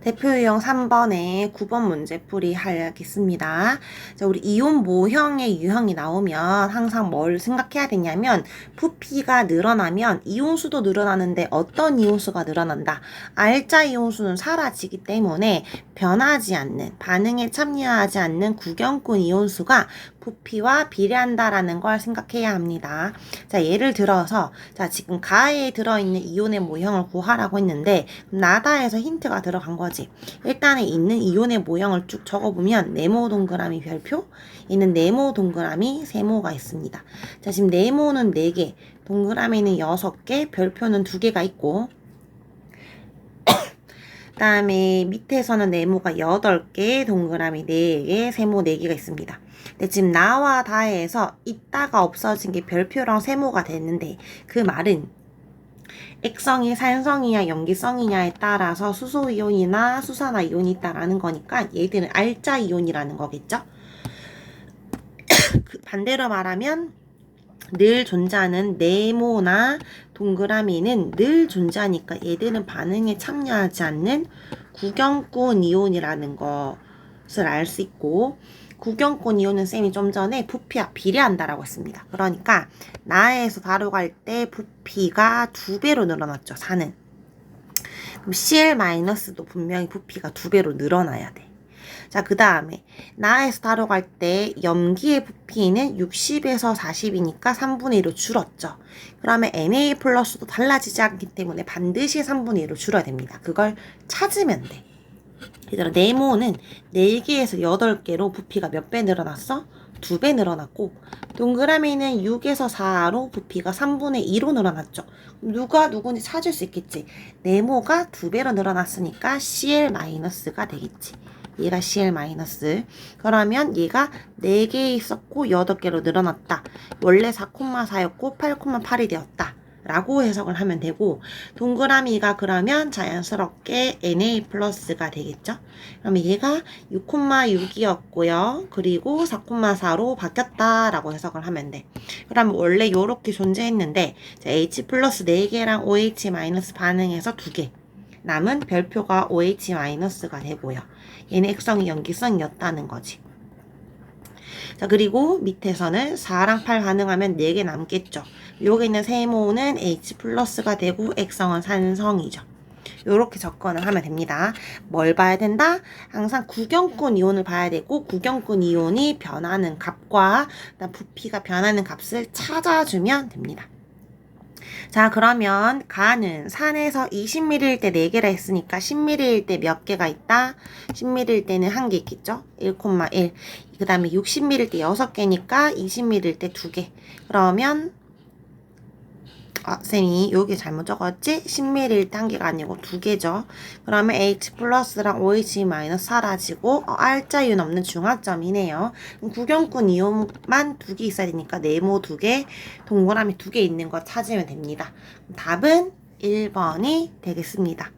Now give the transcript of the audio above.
대표 유형 3번에 9번 문제 풀이 하겠습니다. 자, 우리 이온 모형의 유형이 나오면 항상 뭘 생각해야 되냐면 부피가 늘어나면 이온수도 늘어나는데 어떤 이온수가 늘어난다. 알자 이온수는 사라지기 때문에 변하지 않는 반응에 참여하지 않는 구경꾼 이온수가 부피와 비례한다라는 걸 생각해야 합니다. 자, 예를 들어서 자, 지금 가에 들어 있는 이온의 모형을 구하라고 했는데 나다에서 힌트가 들어간 거지. 일단은 있는 이온의 모형을 쭉 적어 보면 네모 동그라미 별표, 얘는 네모 동그라미 세모가 있습니다. 자, 지금 네모는 4개, 동그라미는 6개, 별표는 2개가 있고 그 다음에 밑에서는 네모가 8개, 동그라미 4개, 세모 4개가 있습니다. 근데 지금 나와 다에서 있다가 없어진 게 별표랑 세모가 됐는데 그 말은 액성이 산성이냐 염기성이냐에 따라서 수소 이온이나 수산화 이온이 있다라는 거니까 얘들은 알자 이온이라는 거겠죠? 그 반대로 말하면 늘 존재하는 네모나 동그라미는 늘 존재하니까 얘들은 반응에 참여하지 않는 구경꾼 이온이라는 것을 알 수 있고 구경꾼 이온은 쌤이 좀 전에 부피와 비례한다라고 했습니다. 그러니까 나에서 다뤄갈 때 부피가 두 배로 늘어났죠. 4는. 그럼 CL-도 분명히 부피가 두 배로 늘어나야 돼. 자, 그 다음에 나에서 다뤄갈 때 염기의 부피는 60에서 40이니까 3분의 1로 줄었죠. 그러면 Na 플러스도 달라지지 않기 때문에 반드시 3분의 1로 줄어야 됩니다. 그걸 찾으면 돼. 얘들아, 네모는 4개에서 8개로 부피가 몇 배 늘어났어? 2배 늘어났고 동그라미는 6에서 4로 부피가 3분의 2로 늘어났죠. 누가 누군지 찾을 수 있겠지. 네모가 2배로 늘어났으니까 CL-가 되겠지. 얘가 CL 마이너스. 그러면 얘가 4개 있었고 8개로 늘어났다. 원래 4,4였고 8,8이 되었다. 라고 해석을 하면 되고 동그라미가 그러면 자연스럽게 NA 플러스가 되겠죠. 그러면 얘가 6,6이었고요. 그리고 4,4로 바뀌었다 라고 해석을 하면 돼. 그러면 원래 이렇게 존재했는데 H 플러스 4개랑 OH 마이너스 반응해서 2개. 남은 별표가 OH-가 되고요. 얘는 액성이 염기성이었다는 거지. 자, 그리고 밑에서는 4랑 8 반응하면 4개 남겠죠. 여기 있는 세모는 H 플러스가 되고 액성은 산성이죠. 이렇게 접근을 하면 됩니다. 뭘 봐야 된다? 항상 구경꾼 이온을 봐야 되고 구경꾼 이온이 변하는 값과 부피가 변하는 값을 찾아주면 됩니다. 자, 그러면 가는 산에서 20ml일 때 4개라 했으니까 10ml일 때 몇 개가 있다? 10ml일 때는 한개 있겠죠? 1,1. 그 다음에 60ml일 때 6개니까 20ml일 때 2개. 그러면 아, 쌤이 여기 잘못 적었지? 10ml 단계가 아니고 두 개죠. 그러면 H 플러스랑 OH 마이너스 사라지고 어, R자윤 없는 중화점이네요. 구경꾼 이온만 두 개 있어야 되니까 네모 두 개, 동그라미 두 개 있는 거 찾으면 됩니다. 답은 1번이 되겠습니다.